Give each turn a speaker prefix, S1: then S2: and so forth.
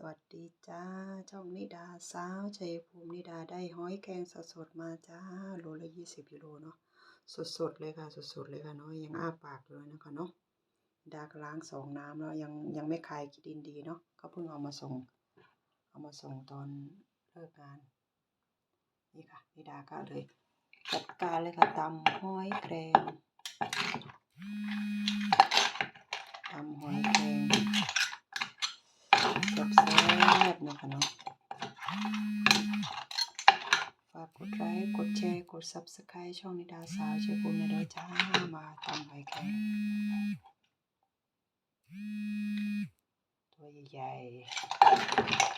S1: สวัสดีจ้า ช่องนิดาสาวชัยภูมินิดาได้ห้อยแกงสดๆมาจ้าโลละยี่สิบกิโลเนาะสดๆเลยค่ะ สดๆเลยค่ะเนาะยังอ้าปากเลยนะคะเนาะดากล้างสองน้ำแล้วยังยังไม่คายกิดินดีเนาะก็เพิ่งเอามาส่ง เอามาส่งตอนเลิกงาน นี่ค่ะนิดาก็เลยจัดการเลยค่ะตำห้อยแครงตำห้อยแครงแซ่บๆ นะคะเนาะฝากกดไลค์กดแชร์กด subscribe ช่องนิดาสาวเชียร์ภูมินะเด้อจ้ามาตามไปแค่ตัวใหญ่ๆ